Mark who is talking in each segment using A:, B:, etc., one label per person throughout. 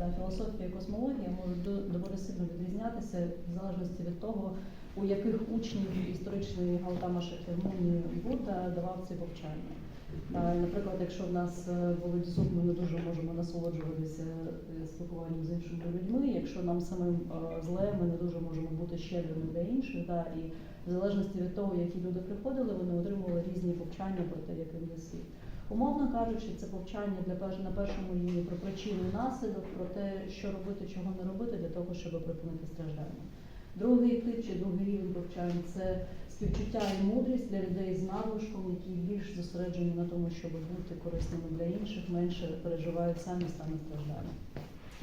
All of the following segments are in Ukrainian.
A: Да, філософія і космологія можуть доволі сильно відрізнятися в залежності від того, у яких учнів історичний Галтама Шакярмуні Будда давав ці повчання. Наприклад, якщо в нас е, болить зуб, ми не дуже можемо насолоджуватися е, спілкуванням з іншими людьми. Якщо нам самим е, зле, ми не дуже можемо бути щедрими для інших. Да, і в залежності від того, які люди приходили, вони отримували різні повчання про те, яким є світ. Умовно кажучи, це повчання для на першому рівні про причину наслідок, про те, що робити, чого не робити для того, щоб припинити страждання. Другий тип чи другий рівень повчань це співчуття і мудрість для людей з надлишком, які більш зосереджені на тому, щоб бути корисними для інших, менше переживають самі стани страждання.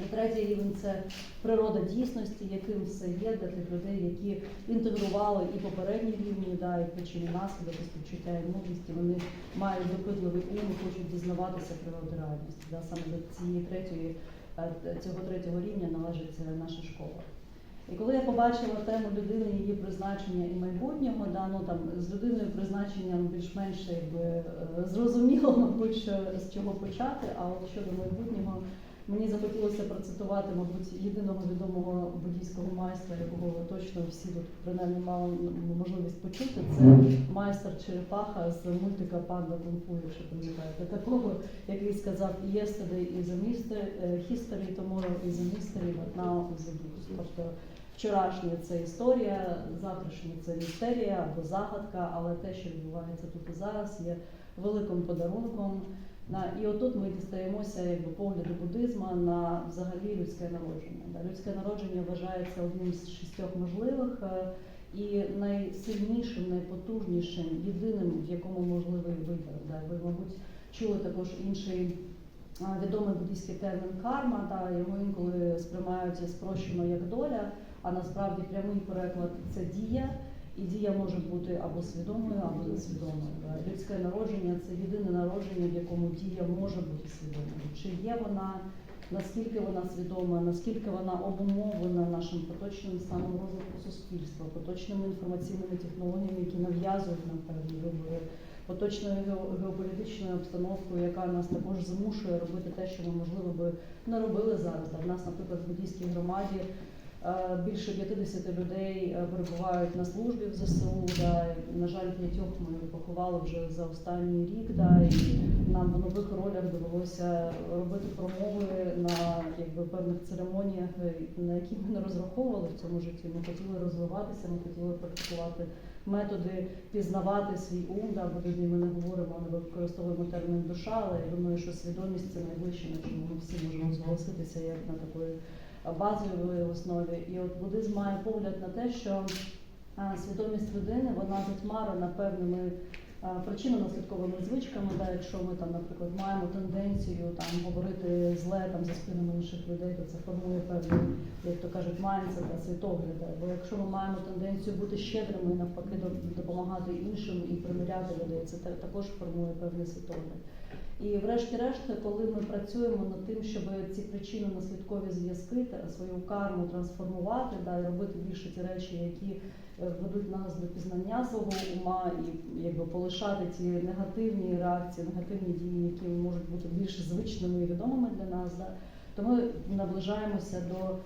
A: Третій рівень це природа дійсності, яким все є для тих людей, які інтегрували і попередні рівні, да, і причини наслідок, і співчуття і мудрість, і вони мають допитливий ум і хочуть дізнаватися природи реальності. Да, саме до цієї третьої, е, цього третього рівня належить е, наша школа. І коли я побачила тему людини, її призначення і майбутнього, да, ну, там, з людиною призначенням більш-менш е, зрозуміло, мабуть, з чого почати, а от щодо майбутнього, мені захотілося процитувати, мабуть, єдиного відомого буддійського майстра, якого точно всі тут принаймні мали можливість почути. Це майстер Черепаха з мультика Панда Кунг-фу, якщо пам'ятаєте, такого, який сказав Yesterday is a mystery, е, history, tomorrow is a mystery, but now is a books. Тобто вчорашнє це історія, завтрашнє це містерія або загадка, але те, що відбувається тут і зараз, є великим подарунком. І отут ми дістаємося якби погляду буддизму на взагалі людське народження. Людське народження вважається одним з шістьох можливих е, і найсильнішим, найпотужнішим, єдиним, в якому можливий вибір. Ви, мабуть, чули також інший відомий буддійський термін карма, та його інколи сприймають спрощено як доля, а насправді прямий переклад це дія. І дія може бути або свідомою, або несвідомою. Людське народження це єдине народження, в якому дія може бути свідомою. Чи є вона, наскільки вона свідома, наскільки вона обумовлена нашим поточним станом розвитку суспільства, поточними інформаційними технологіями, які нав'язують нам певні вибори, поточною геополітичною обстановкою, яка нас також змушує робити те, що ми можливо би не робили зараз. В нас, наприклад, в буддійській громаді. Е, Більше 50 людей е, перебувають на службі в ЗСУ. Да. На жаль, п'ятьох ми поховали вже за останній рік. Да. І нам в нових ролях довелося робити промови на якби, певних церемоніях, е, на які ми не розраховували в цьому житті. Ми хотіли розвиватися, ми хотіли практикувати методи пізнавати свій ум. Да. Бо тоді ми не говоримо, не використовуємо термін душа, але я думаю, що свідомість це найближче, на чому ми всі можемо зголоситися як на такої базовій основі. І от буддизм має погляд на те, що а, свідомість людини вона затьмарена певними а, причинно-наслідковими звичками. Да, якщо ми там, наприклад, маємо тенденцію там говорити зле там за спинами інших людей, то це формує певний, як то кажуть, майндсет та світогляд. Бо якщо ми маємо тенденцію бути щедрими, навпаки, доп- допомагати іншим і примиряти людей, це також формує певний світогляд. І врешті-решт, коли ми працюємо над тим, щоб ці причинно-наслідкові зв'язки та свою карму трансформувати, да, і робити більше ті речі, які е, ведуть нас до пізнання свого ума, і якби полишати ті негативні реакції, негативні дії, які можуть бути більш звичними і відомими для нас, да, то ми наближаємося до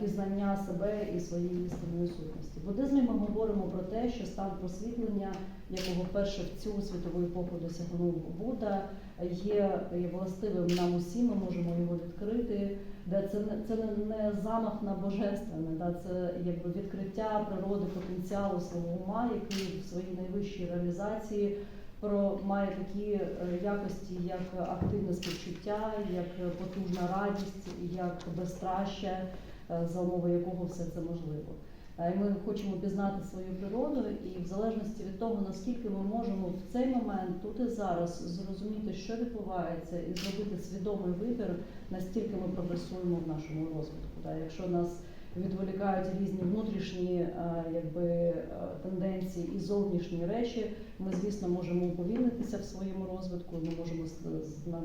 A: пізнання себе і своєї істинної сутності. В буддизмі ми говоримо про те, що стан просвітлення, якого вперше в цю світову епоху досягнув Будда, є властивим нам усім, ми можемо його відкрити. Де це не це не, замах на божественне, да, це якби відкриття природи потенціалу свого ума, який в своїй найвищій реалізації про має такі е, якості, як активне співчуття, як потужна радість, як безстраща, е, за умови якого все це можливо. Е, ми хочемо пізнати свою природу, і в залежності від того, наскільки ми можемо в цей момент, тут і зараз, зрозуміти, що відбувається, і зробити свідомий вибір, настільки ми прогресуємо в нашому розвитку. Якщо нас відволікають різні внутрішні е, якби, е, тенденції і зовнішні речі, ми, звісно, можемо уповільнитися в своєму розвитку, ми можемо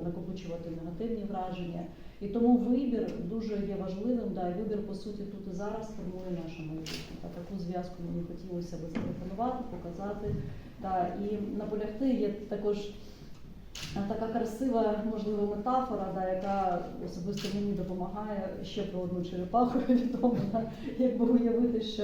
A: накопичувати негативні враження. І тому вибір дуже є важливим. Да, вибір, по суті, тут і зараз формує наше майбутнє. Та таку зв'язку мені хотілося би запропонувати, показати. Та, і наполягти є також така красива, можливо, метафора, да, яка особисто мені допомагає ще про одну черепаху відомо, якби уявити, що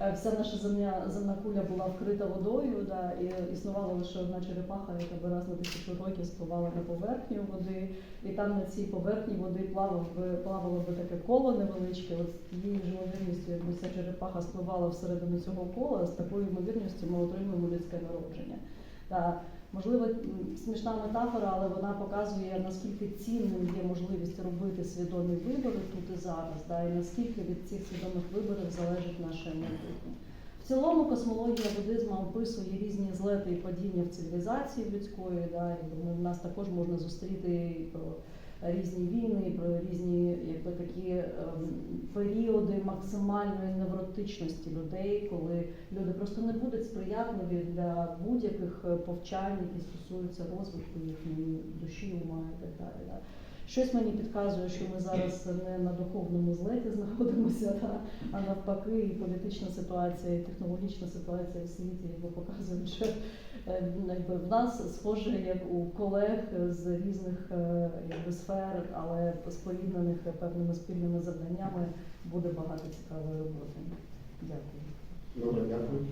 A: е, вся наша земля, земна куля була вкрита водою, да, і існувала лише одна черепаха, яка би раз на тисячу років спливала на поверхню води, і там на цій поверхні води плавав би, плавало би таке коло невеличке. От з тією ж якби ця черепаха спливала всередину цього кола, з такою ймовірністю ми отримуємо людське народження. Та, можливо, смішна метафора, але вона показує, наскільки цінним є можливість робити свідомі вибори тут і зараз, да, і наскільки від цих свідомих виборів залежить наше майбутнє. В цілому космологія буддизму описує різні злети і падіння в цивілізації людської. Да, і в нас також можна зустріти про різні війни, про різні якби, такі ем, періоди максимальної невротичності людей, коли люди просто не будуть сприятливі для будь-яких е, повчань, які стосуються розвитку їхньої душі, ума і так далі. Да. Щось мені підказує, що ми зараз не на духовному злеті знаходимося, да, а навпаки, і політична ситуація, і технологічна ситуація в світі якби показують, що якби в нас схоже як у колег з різних е, якби, сфер, але споріднених певними спільними завданнями буде багато цікавої роботи. Дякую.
B: Добре, дякую.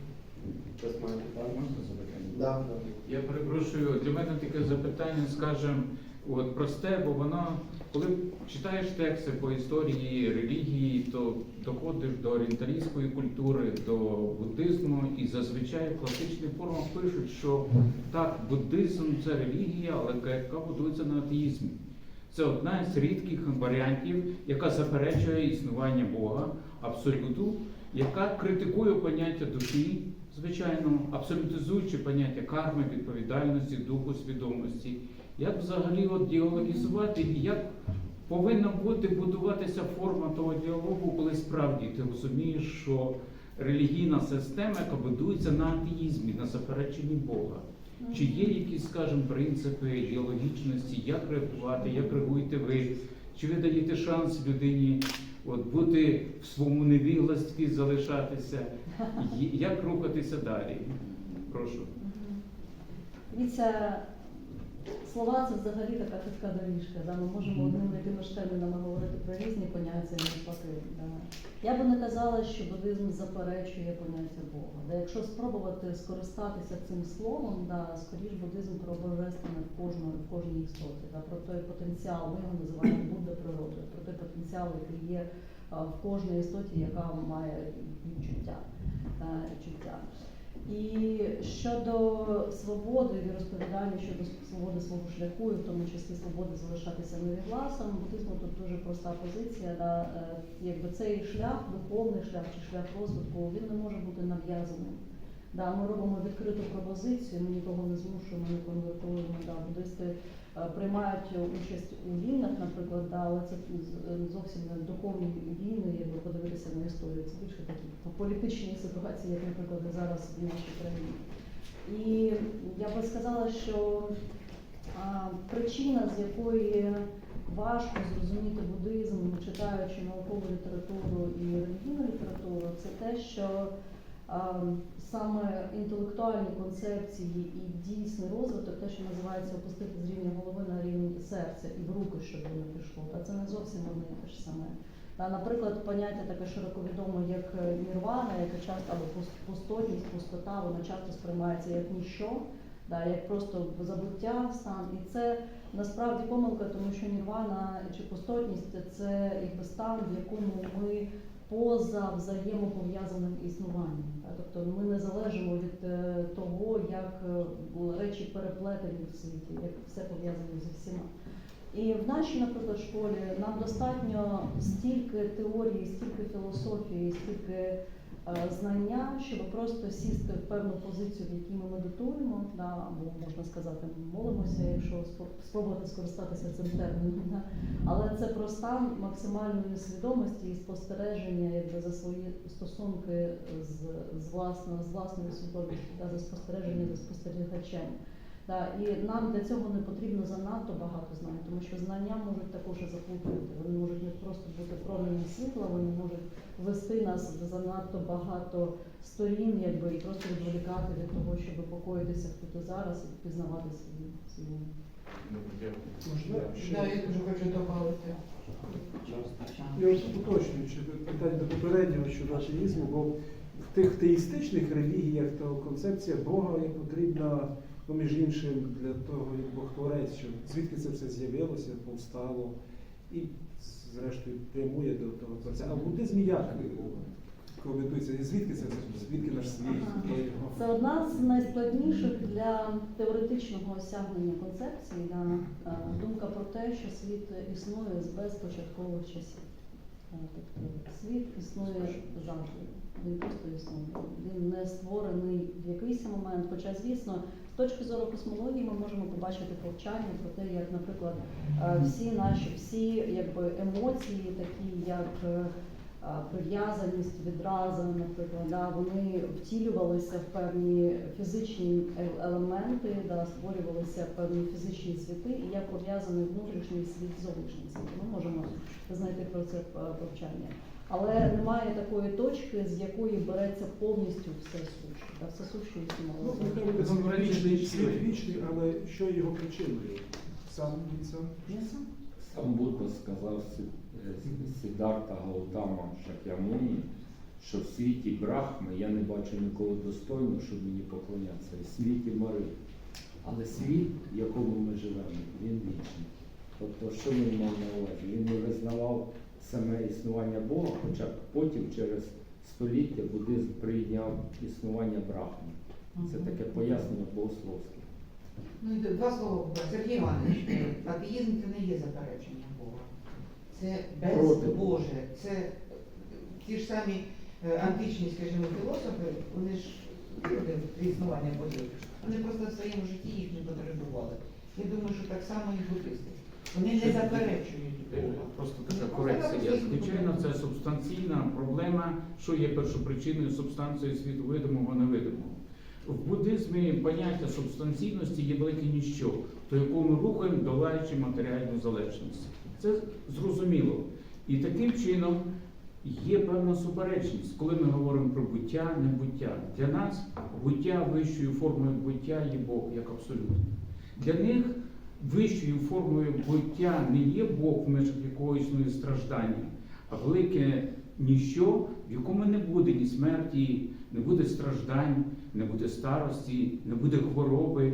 B: Хтось має питання?
C: Можна запитання?
B: Да, да.
C: Я перепрошую, для мене таке запитання, скажімо, от просте, бо воно, коли читаєш тексти по історії релігії, то доходиш до орієнталійської культури, до буддизму, і зазвичай в класичних формах пишуть, що так, буддизм це релігія, але яка будується на атеїзмі. Це одна з рідких варіантів, яка заперечує існування Бога, абсолюту, яка критикує поняття душі, звичайно, абсолютизуючи поняття карми, відповідальності, духу, свідомості. Як взагалі от діалогізувати і як повинна бути будуватися форма того діалогу, коли справді ти розумієш, що релігійна система, будується на атеїзмі, на запереченні Бога. Чи є якісь, скажімо, принципи ідеологічності, як реагувати, як реагуєте ви? Чи ви даєте шанс людині от, бути в своєму невігластві, залишатися? Як рухатися далі? Прошу.
A: Дивіться, слова це взагалі така хитка доріжка. Да? Ми можемо одними і тими ж термінами говорити про різні поняття і навпаки. Да? Я би не казала, що буддизм заперечує поняття Бога. Да? Якщо спробувати скористатися цим словом, да, скоріш буддизм про божественне в кожної, в кожній істоті, да? про той потенціал, ми його називаємо Будда природою, про той потенціал, який є в кожній істоті, яка має відчуття. відчуття. І щодо свободи і розповідання щодо свободи свого шляху, і в тому числі свободи залишатися невігласом, буддизму тут дуже проста позиція. Да, е, якби цей шлях, духовний шлях чи шлях розвитку, він не може бути нав'язаним. Да, ми робимо відкриту пропозицію, ми нікого не змушуємо, не конвертуємо. Да, буддисти е, приймають участь у війнах, наприклад, да, але це зовсім не духовні війни, якби подивитися на історію. Це більше такі політичні ситуації, як, наприклад, зараз в нашій країні. І я би сказала, що а, причина, з якої важко зрозуміти буддизм, читаючи наукову літературу і релігійну літературу, це те, що саме інтелектуальні концепції і дійсний розвиток, те, що називається опустити з рівня голови на рівень серця і в руки, щоб воно пішло. Та це не зовсім одне те ж саме. Та, наприклад, поняття таке широко відоме, як е, нірвана, яка часто або пус- пустотність, пустота, вона часто сприймається як ніщо, да, як просто забуття стан. І це насправді помилка, тому що нірвана чи пустотність це якби стан, в якому ми поза взаємопов'язаним існуванням. Тобто ми не залежимо від е, того, як е, речі переплетені в світі, як все пов'язано зі всіма. І в нашій, наприклад, школі нам достатньо стільки теорії, стільки філософії, стільки знання, щоб просто сісти в певну позицію, в якій ми медитуємо, да, або можна сказати, молимося, якщо спробувати скористатися цим терміном. Да. Але це про стан максимальної свідомості і спостереження якби, за свої стосунки з, з, власною, з власною свідомістю, да, за спостереження за спостерігачем. Да, і нам для цього не потрібно занадто багато знань, тому що знання можуть також і заплутувати. Вони можуть не просто бути променем світла, вони можуть вести нас в занадто багато сторін, якби і просто відволікати від того, щоб покоїтися тут і зараз і пізнавати свій, ум.
D: Можна?
E: Да, я дуже хочу додати.
D: Я уточнюю ще питання до попереднього щодо атеїзму, бо в тих теїстичних релігіях то концепція Бога потрібна, ну, між іншим, для того, як Бог творець, що звідки це все з'явилося, повстало, і зрештою прямує до того творця. А в буддизмі як коментується? І Звідки це все? Звідки наш світ?
A: Ага. Це одна з найскладніших для теоретичного осягнення концепцій. Да? Е, Думка про те, що світ існує з безпочаткових часів. Е, Тобто світ існує завжди. Він просто існує. Він не створений в якийсь момент. Хоча, звісно, з точки зору космології ми можемо побачити повчання про те, як, наприклад, е, всі наші всі якби емоції, такі як е, прив'язаність, відраза, наприклад, да, вони втілювалися в певні фізичні е- елементи, да, створювалися певні фізичні світи, і як пов'язаний внутрішній світ з зовнішнім світом. Ми можемо знайти про це е, повчання. Але немає такої точки, з якої береться повністю все суще. Да, все суще
D: Ну,
A: існувало.
C: Ну,
D: вічний,
C: вічний
D: світ
C: світ.
D: вічний, але що його причиною? Сам він сам?
F: Сам Будда сказав Сі- е, Сідарта Гаутама Шакямуні, що в світі Брахми я не бачу нікого достойного, щоб мені поклонятися. І в світі Мари. Але світ, в якому ми живемо, він вічний. Тобто, що він мав на увазі? Він не визнавав саме існування Бога, хоча потім через століття буддизм прийняв існування Брахми. Це таке пояснення богословське.
E: Ну, і два слова, Сергій Іванович, е, атеїзм це не є заперечення Бога. Це
F: Проти.
E: безбоже. Це ті ж самі е, античні, скажімо, філософи, вони ж в існування богів. Вони просто в своєму житті їх не потребували. Я думаю, що так само і буддисти. Вони не заперечують Бога.
C: Просто така корекція. Звичайно, це субстанційна проблема, що є першопричиною субстанцією світу видимого невидимого. В буддизмі поняття субстанційності є велике ніщо, до якого ми рухаємо, долаючи матеріальну залежність. Це зрозуміло. І таким чином є певна суперечність, коли ми говоримо про буття, небуття. Для нас буття вищою формою буття є Бог як абсолют. Для них вищою формою буття не є Бог в межах якого існує страждання, а велике ніщо, в якому не буде ні смерті, не буде страждань, не буде старості, не буде хвороби,